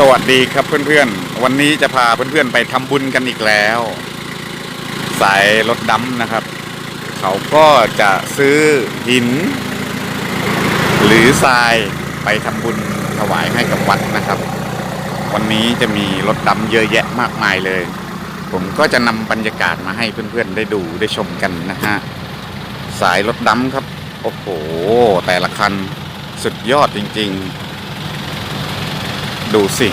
สวัสดีครับเพื่อนๆ วันนี้จะพาเพื่อนๆไปทำบุญกันอีกแล้ว สายรถดำนะครับ เขาก็จะซื้อหิน หรือทรายไปทำบุญถวายให้กับวัดนะครับ วันนี้จะมีรถดำเยอะแยะมากมายเลย ผมก็จะนำบรรยากาศมาให้เพื่อนๆได้ดูได้ชมกันนะฮะสายรถดำครับ โอ้โห แต่ละคันสุดยอดจริง ๆ ดูสิ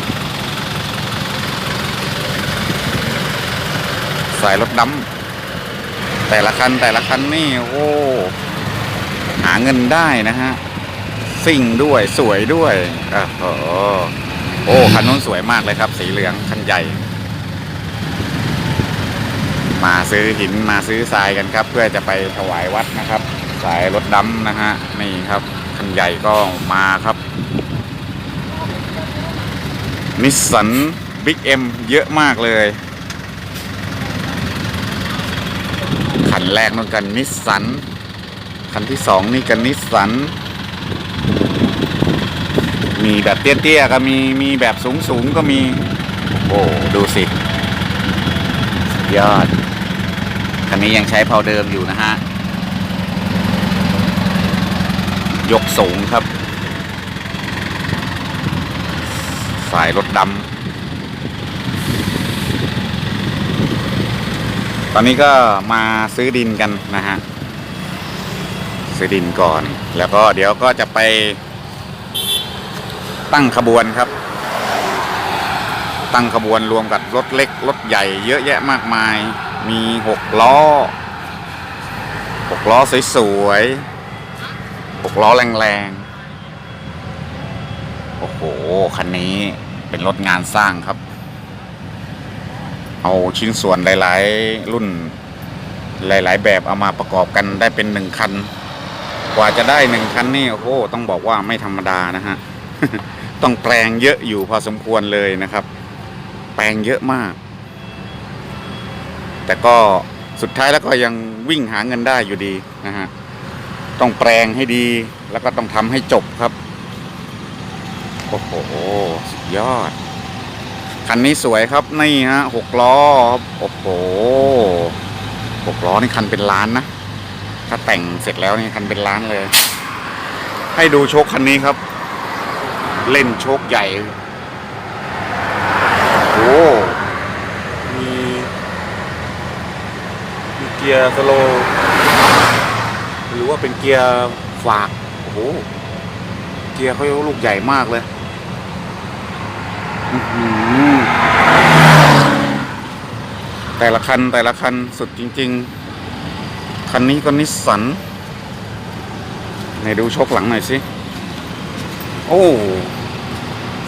สายรถดำแต่ละคันแต่ละคันนี่โอ้หาเงินได้นะฮะสิ่งด้วยสวยด้วยโอ้โหโอ้คันนู้นสวยมากเลยครับ สีเหลืองคันใหญ่ มาซื้อหินมาซื้อทรายกันครับ เพื่อจะไปถวายวัดนะครับ สายรถดำนะฮะนี่ครับคันใหญ่ก็มาครับ นิสสันบิ๊กเอ็มเยอะมากเลย คันแรกนั่นกันนิสสัน คันที่สองนี่กันนิสสัน มีแบบเตี้ยๆก็มี มีแบบสูงๆก็มี โอ้ ดูสิสยอด คันนี้ยังใช้เพาเดิมอยู่นะฮะ ยกสูงครับ สายรถดำตอนนี้ก็มาซื้อดินกันนะฮะ ซื้อดินก่อน แล้วก็เดี๋ยวก็จะไปตั้งขบวนครับ ตั้งขบวนรวมกับรถเล็ก รถใหญ่เยอะแยะมากมาย มีหกล้อหกล้อสวยๆหกล้อแรงๆ โอ้โห คันนี้เป็นรถงานสร้างครับ เอาชิ้นส่วนหลาย ๆ รุ่น หลาย ๆ แบบเอามาประกอบกันได้เป็นหนึ่งคัน กว่าจะได้หนึ่งคันนี่โอ้โหต้องบอกว่าไม่ธรรมดานะฮะ ต้องแปลงเยอะอยู่พอสมควรเลยนะครับ แปลงเยอะมาก แต่ก็สุดท้ายแล้วก็ยังวิ่งหาเงินได้อยู่ดีนะฮะ ต้องแปลงให้ดีแล้วก็ต้องทำให้จบครับ โอ้โหสุดยอด คันนี้สวยครับนี่ฮะหกล้อครับโอ้โหหกล้อนี่คันเป็นล้านนะ ถ้าแต่งเสร็จแล้วนี่คันเป็นล้านเลย ให้ดูโชคคันนี้ครับ เล่นโชคใหญ่โอ้มีมีเกียร์สโลว์หรือว่าเป็นเกียร์ฝากโอ้โหเกียร์เขาลูกใหญ่มากเลยอื้อหือ แต่ละคันแต่ละคันสุดจริง ๆ คันนี้ก็นิสสันไหนดูโชคหลังหน่อยสิ โอ้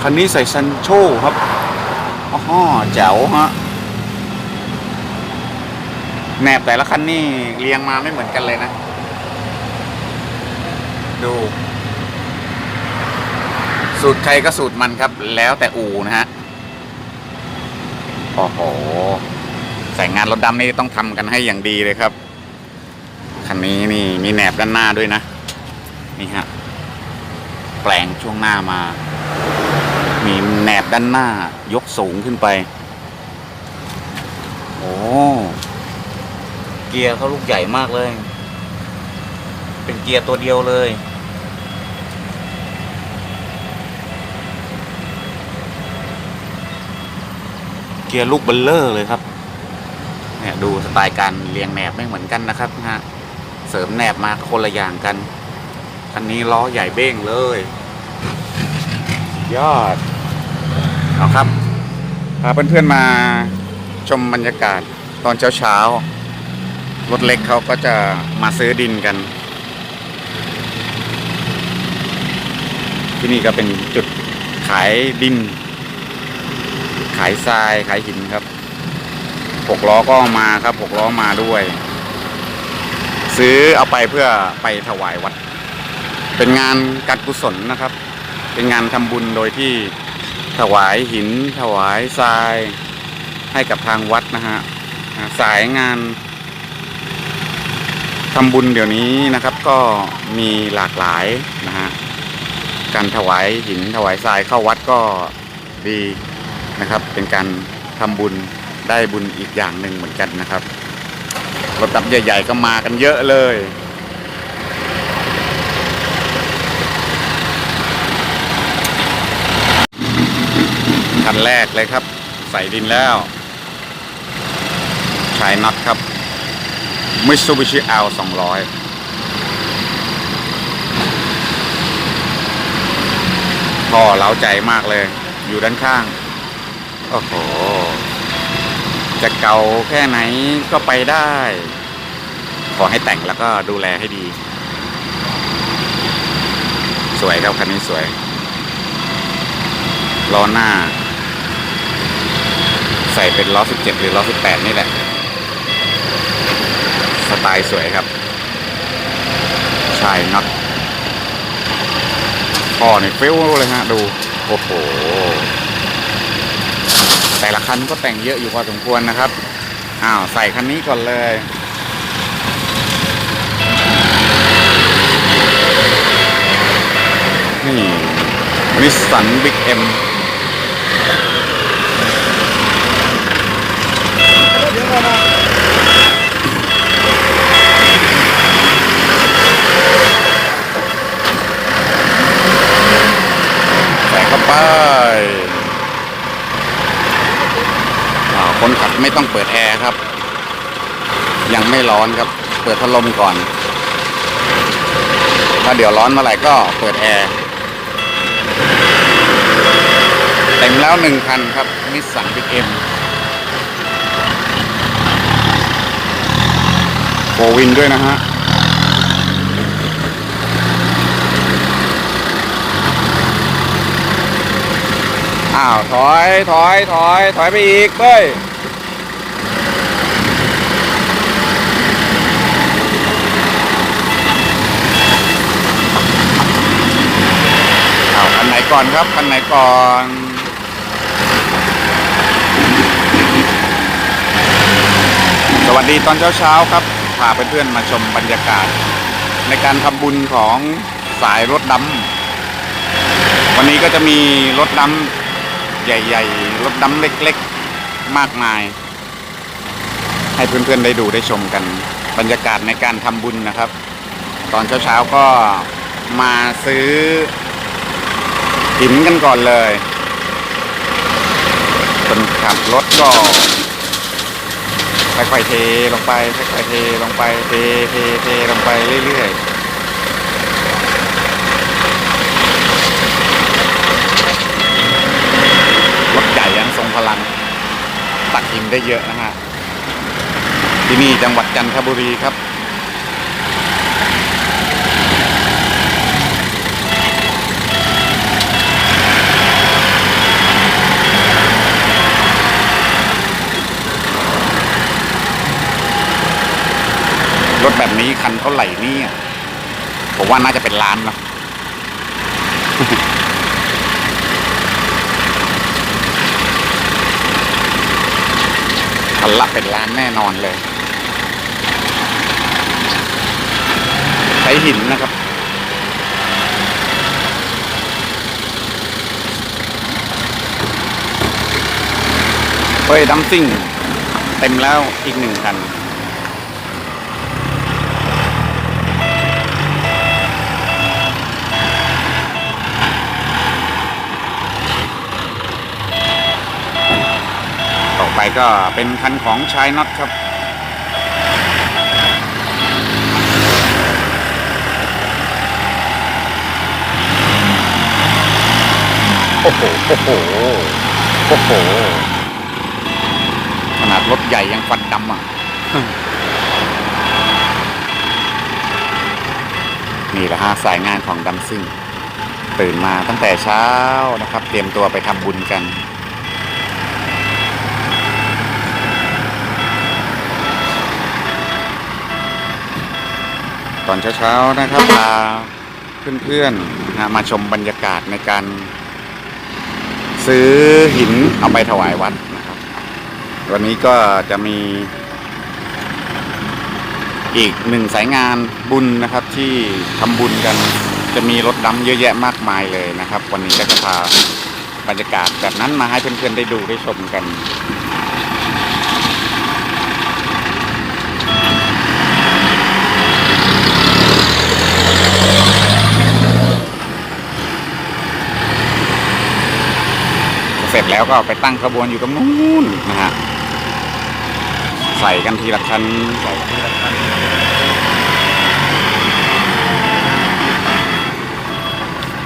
คันนี้ใส่ซันโชครับอ๋อแจ๋วฮะแหนบแต่ละคันนี่เรียงมาไม่เหมือนกันเลยนะ ดู สูตรใครก็สูตรมันครับ แล้วแต่อูนะฮะ โอ้โหใส่งานรถดำนี่ต้องทำกันให้อย่างดีเลยครับ คันนี้นี่มีแหนบด้านหน้าด้วยนะ นี่ฮะ แปลงช่วงหน้ามา มีแหนบด้านหน้ายกสูงขึ้นไป โอ้ เกียร์เขาลูกใหญ่มากเลย เป็นเกียร์ตัวเดียวเลย กียร์ลูกเบลเลอร์เลยครับเนี่ยดูสไตล์การเรียงแหนบไม่เหมือนกันนะครับนะฮะเสริมแหนบมาคนละอย่างกันคันนี้ล้อใหญ่เบ้งเลย ยอดเอาครับพาเพื่อนๆมาชมบรรยากาศตอนเช้าๆรถเล็กเขาก็จะมาซื้อดินกัน ที่นี่ก็เป็นจุดขายดิน ขายทรายขายหินครับหกล้อก็มาครับหกล้อมาด้วย ซื้อเอาไปเพื่อไปถวายวัด เป็นงานการกุศลนะครับ เป็นงานทำบุญโดยที่ถวายหิน ถวายทรายให้กับทางวัดนะฮะสายงานทำบุญเดี๋ยวนี้นะครับก็มีหลากหลายนะฮะการถวายหินถวายทรายเข้าวัดก็ดี นะครับ เป็นการทำบุญได้บุญอีกอย่างหนึ่งเหมือนกันนะครับรถดับใหญ่ ๆ ก็มากันเยอะเลยคันแรกเลยครับ ใส่ดินแล้วชายน็อตครับ Mitsubishi L 200ท่อเล้าใจมากเลย อยู่ด้านข้าง โอ้โห จะเก่าแค่ไหนก็ไปได้ ขอให้แต่งแล้วก็ดูแลให้ดี สวยครับคันนี้สวยล้อหน้า ใส่เป็นล้อ 17 หรือล้อ 18 นี่แหละ สไตล์สวยครับ ชายน็อตท่อในฟิวเลยฮะ ดู โอ้โห แต่ละคันก็แต่งเยอะอยู่พอสมควรนะครับ อ้าว ใส่คันนี้ก่อนเลย นี่นิสสันบิ๊กเอ็มใส่เข้าไปอ่า คนขับไม่ต้องเปิดแอร์ครับ ยังไม่ร้อนครับ เปิดพัดลมก่อน ถ้าเดี๋ยวร้อนเมื่อไหร่ก็เปิดแอร์เต็มแล้วหนึ่งคันครับนิสสันบิ๊กเอ็มโฟวินด้วยนะฮะอ้าว ถอย ถอย ถอย ถอยไปอีกเป้ยเอาคัน ไหนก่อนครับ คันไหนก่อนสวัสดีตอนเช้าๆครับพาเพื่อนๆมาชมบรรยากาศ ในการทำบุญของสายรถดำวันนี้ก็จะมีรถดำใหญ่ๆ รถดำเล็กๆ มากมาย ให้เพื่อนๆได้ดูได้ชมกัน บรรยากาศในการทำบุญนะครับ ตอนเช้าๆก็มาซื้อ หินกันก่อนเลย คนขับรถก็ค่อยๆเทลงไปค่อยๆเทลงไปเทเทเทลงไปเรื่อยๆรถใหญ่ยังทรงพลัง ตักหินได้เยอะนะฮะ ที่นี่จังหวัดจันทบุรีครับ รถแบบนี้คันเท่าไหร่นี่ผมว่าน่าจะเป็นล้านนะคันละเป็นล้านแน่นอนเลย ใช้หินนะครับเฮ้ยดัมซิ่ง เต็มแล้วอีกหนึ่งคัน ต่อไป ก็เป็นคันของชายน็อตครับโอ้โหโอ้โหโอ้โหขนาดรถใหญ่ยังฟันดำอะ นี่แหละฮะสายงานของดัมซิ่ง ตื่นมาตั้งแต่เช้านะครับ เตรียมตัวไปทำบุญกัน ตอนเช้าๆนะครับพาเพื่อนๆนะมาชมบรรยากาศในการ ซื้อหินเอาไปถวายวัดนะครับ วันนี้ก็จะมี อีกหนึ่งสายงานบุญนะครับที่ทำบุญกันจะมีรถดำเยอะแยะมากมายเลยนะครับ วันนี้ก็จะพาบรรยากาศแบบนั้นมาให้เพื่อนๆได้ดูได้ชมกัน ร็จแล้วก็ไปตั้งขบวนอยู่ตรงนู้นนะฮะใส่กันทีละคันใส่กันทีละคัน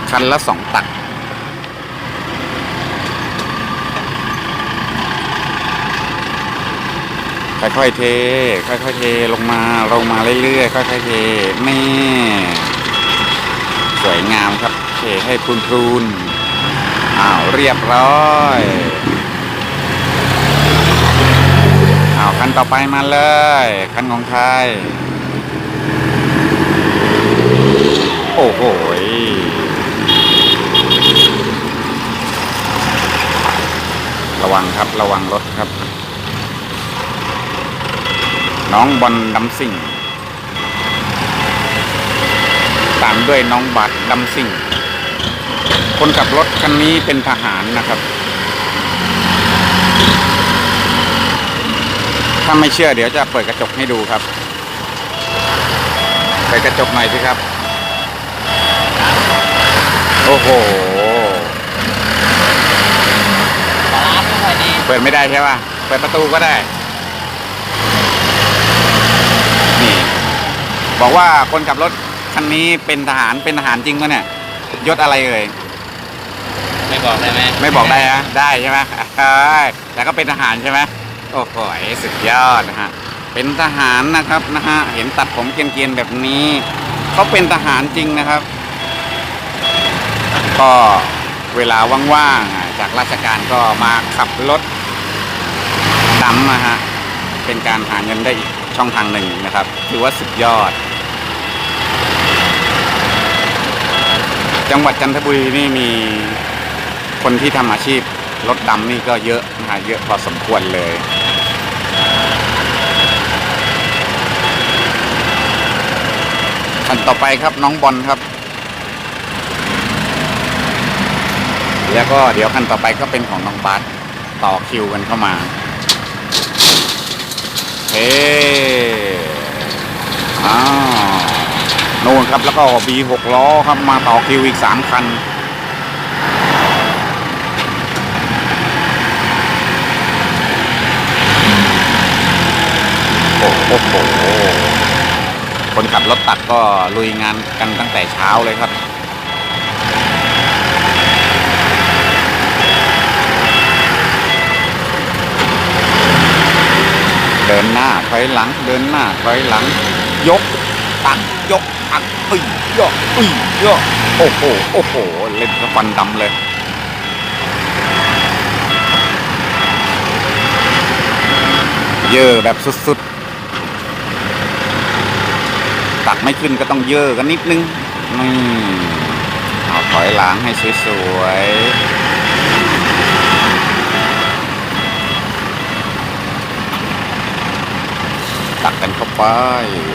คันละสองตักค่อยๆเท ค่อยๆเทลงมาลงมาเรื่อยๆค่อยๆเทนี่สวยงามครับเทให้พรูนๆ อ้าวเรียบร้อยอ้าวคันต่อไปมาเลยคันของใครโอ้โหระวังครับระวังรถครับ น้องบอลดำสิ่ง ตามด้วยน้องบัตรดำสิ่ง คนขับรถคันนี้เป็นทหารนะครับ ถ้าไม่เชื่อเดี๋ยวจะเปิดกระจกให้ดูครับ เปิดกระจกหน่อยสิครับ โอ้โห เปิดไม่ได้ใช่ป่ะ เปิดประตูก็ได้ นี่ บอกว่าคนขับรถคันนี้เป็นทหารเป็นทหารจริงปะเนี่ยยศอะไรเอ่ย ไม่บอกได้ไหมไม่บอกได้นะได้ใช่ไหมเอ้ยแต่ก็เป็นทหารใช่ไหมโอ้โหสุดยอดนะฮะเป็นทหารนะครับนะฮะเห็นตัดผมเกรียนๆแบบนี้เขาเป็นทหารจริงนะครับ ก็เวลาว่างๆจากราชการก็มาขับรถดำนะฮะเป็นการหาเงินได้อีกช่องทางหนึ่งนะครับถือว่าสุดยอด จังหวัดจันทบุรีนี่มี คนที่ทำอาชีพรถดำนี่ก็เยอะนะเยอะพอสมควรเลย คันต่อไปครับน้องบอลครับ แล้วก็เดี๋ยวคันต่อไปก็เป็นของน้องบาสต่อคิวกันเข้ามา เฮ้อ้าวนู่นครับแล้วก็บีหกล้อครับมาต่อคิวอีกสามคัน โอ้โหคนขับรถตักก็ลุยงานกันตั้งแต่เช้าเลยครับเดินหน้าถอยหลังเดินหน้าถอยหลัง ยกตักยกตักเอ้ยยกเอ้ยยกโอ้โหโอ้โหเล่นกับฟันดำเลยเยอะแบบสุดๆ ตักไม่ขึ้นก็ต้องเยอะกันนิดนึงนี่เอาถอยหลังให้สวยๆ ตักกันเข้าไป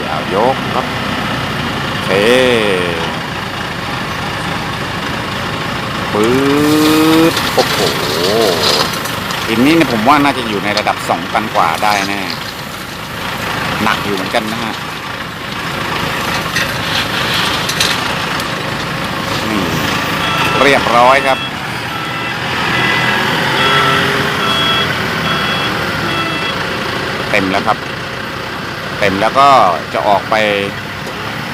เอายกครับเทปื๊ดโอ้โหหินนี้เนี่ยผมว่าน่าจะอยู่ในระดับสองตันกว่าได้แน่หนักอยู่เหมือนกันนะฮะ เรียบร้อยครับ เต็มแล้วครับ เต็มแล้วก็จะออกไป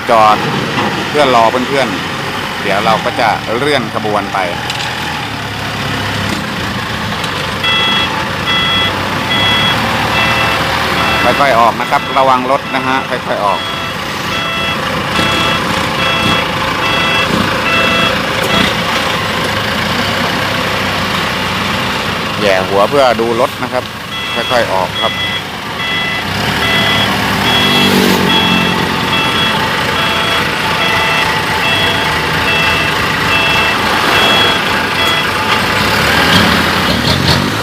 จอดเพื่อรอเพื่อนๆ เดี๋ยวเราก็จะเลื่อนขบวนไปค่อยๆออกนะครับ ระวังรถนะฮะค่อยๆออก แย่หัวเพื่อดูรถนะครับ ค่อยๆออกครับ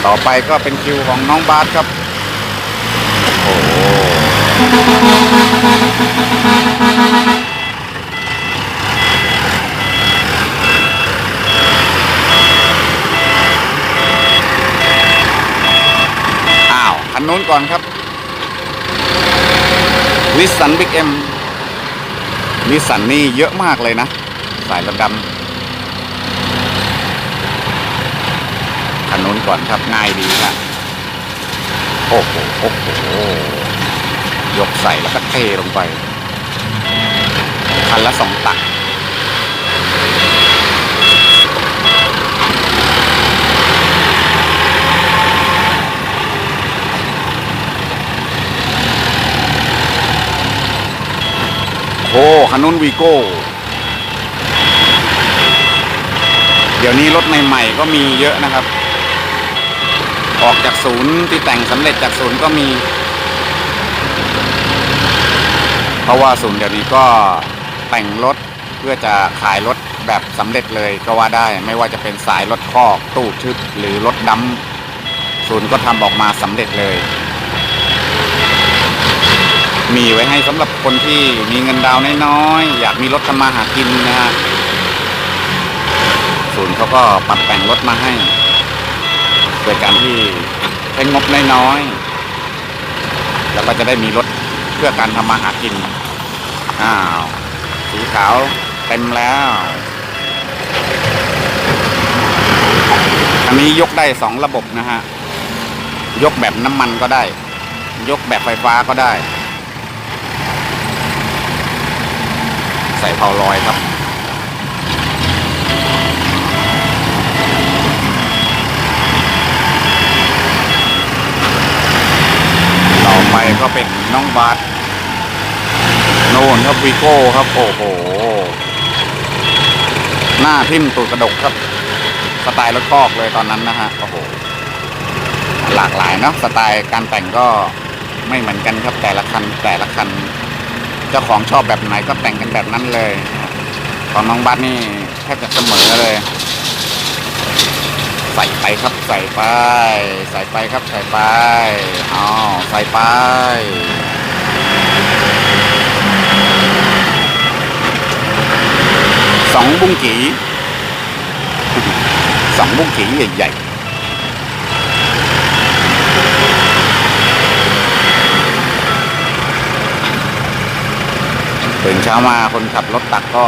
ต่อไปก็เป็นคิวของน้องบาสครับ โอ้โห คันนู้นก่อนครับวิสันบิ๊กเอ็มวิสันนี่เยอะมากเลยนะ สายรถดำคันนู้นก่อนครับง่ายดีครับโอ้โหโอ้โหยกใส่แล้วก็เทลงไป คันละสองตัก โอ้คันนู้นวีโก้ เดี๋ยวนี้รถใหม่ๆก็มีเยอะนะครับ ออกจากศูนย์ที่แต่งสำเร็จจากศูนย์ก็มี เพราะว่าศูนย์เดี๋ยวนี้ก็แต่งรถเพื่อจะขายรถแบบสำเร็จเลยก็ว่าได้ ไม่ว่าจะเป็นสายรถคอกตู้ทึบหรือรถดำศูนย์ก็ทำออกมาสำเร็จเลย มีไว้ให้สำหรับ คนที่มีเงินดาวน์น้อยๆอยากมีรถทำมาหากินนะฮะศูนย์เขาก็ปรับแต่งรถมาให้โดยการที่ใช้งบน้อยๆแล้วก็จะได้มีรถเพื่อการทำมาหากินอ้าวสีขาวเต็มแล้วอันนี้ยกได้สองระบบนะฮะยกแบบน้ำมันก็ได้ ยกแบบไฟฟ้าก็ได้ ใส่เผาลอยครับต่อไปก็เป็นน้องบาสโน่นครับวีโก้ครับ โอ้โห หน้าทิ่มตูดกระดกครับ สไตล์รถคอกเลยตอนนั้นนะฮะ โอ้โห หลากหลายเนาะสไตล์การแต่งก็ไม่เหมือนกันครับแต่ละคันแต่ละคัน เจ้าของชอบแบบไหนก็แต่งกันแบบนั้นเลย ของน้องบัสนี่แทบจะเสมอเลย ใส่ไปครับใส่ไป ใส่ไปครับใส่ไปอ๋อใส่ไปสองบุ้งกีสองบุ้งกีใหญ่ๆ ตื่นเช้ามาคนขับรถตักก็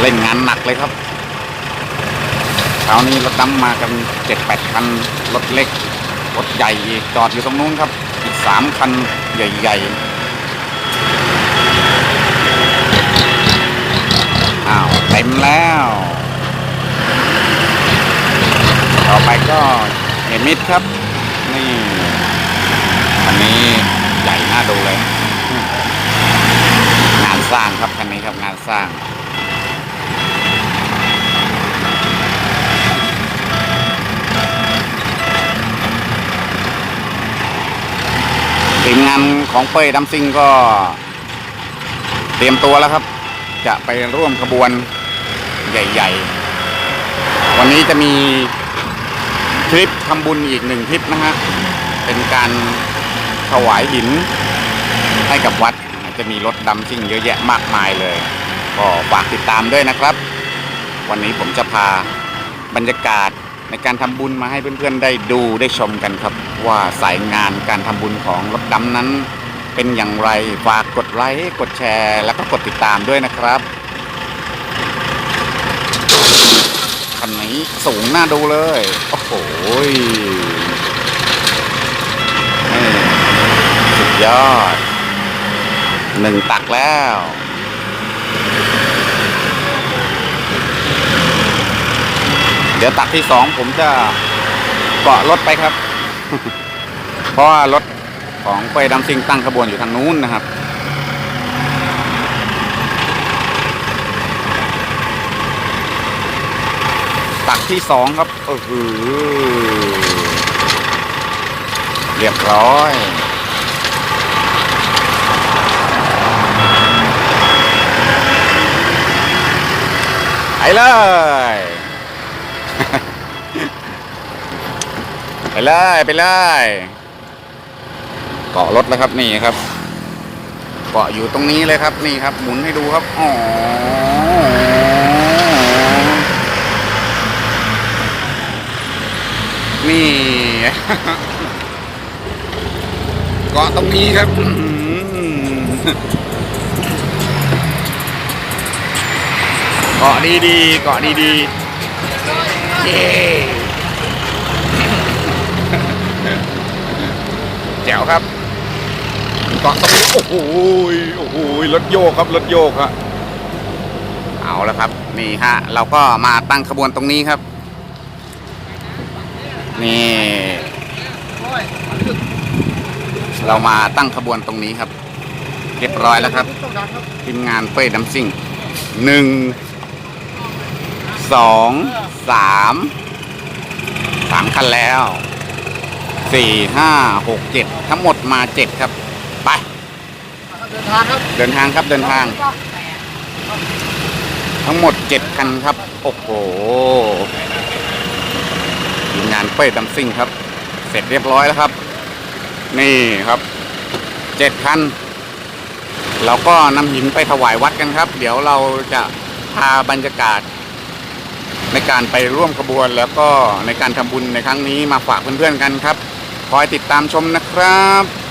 เล่นงานหนักเลยครับเช้านี้รถดำมากันเจ็ดแปดคันรถเล็กรถใหญ่จอดอยู่ตรงนู้นครับ อีกสามคันใหญ่ๆอ้าวเต็มแล้ว ต่อไปก็เฮมิดครับ นี่คันนี้ใหญ่น่าดูเลย สร้างครับคันนี้ครับงานสร้างทีมงานของเป้ยดัมซิงก็เตรียมตัวแล้วครับ จะไปร่วมขบวนใหญ่ ๆ วันนี้จะมีทริปทำบุญอีกหนึ่งทริปนะฮะ เป็นการถวายหินให้กับวัด จะมีรถดำซิ่งเยอะแยะมากมายเลย ก็ฝากติดตามด้วยนะครับ วันนี้ผมจะพาบรรยากาศในการทำบุญมาให้เพื่อนๆได้ดูได้ชมกันครับ ว่าสายงานการทำบุญของรถดำนั้น เป็นอย่างไรฝากกดไลค์กดแชร์ แล้วก็กดติดตามด้วยนะครับคันนี้สูงน่าดูเลย โอ้โหสุดยอด หนึ่งตักแล้วเดี๋ยวตักที่สองผมจะเกาะรถไปครับ เพราะว่ารถของเฟดัมซิงตั้งขบวนอยู่ทางนู้นนะครับ ตักที่สองครับเออหือเรียบร้อย เลย ไปเลย ไปเลย เกาะรถแล้วครับนี่ครับ เกาะอยู่ตรงนี้เลยครับนี่ครับ หมุนให้ดูครับอ๋อนี่ เกาะตรงนี้ครับ เกาะดีๆเกาะดีๆเย้แจ๋วครับเกาะตรงนี้โอ้โหโอ้โหรถโยกครับรถโยกครับเอาแล้วครับ นี่ฮะเราก็มาตั้งขบวนตรงนี้ครับ นี่ เรามาตั้งขบวนตรงนี้ครับ เรียบร้อยแล้วครับทีมงานเป้ยดัมซิ่งหนึ่ง สองสามสามคันแล้วสี่ห้าหกเจ็ดทั้งหมดมาเจ็ดครับ ไป เดินทางครับเดินทางครับเดินทาง ทั้งหมดเจ็ดคันครับ โอ้โหทีมงานเป้ยดัมซิ่งครับ เสร็จเรียบร้อยแล้วครับ นี่ครับเจ็ดคันเราก็นำหินไปถวายวัดกันครับ เดี๋ยวเราจะพาบรรยากาศ ในการไปร่วมขบวน แล้วก็ในการทำบุญในครั้งนี้มาฝากเพื่อนๆกันครับ คอยติดตามชมนะครับ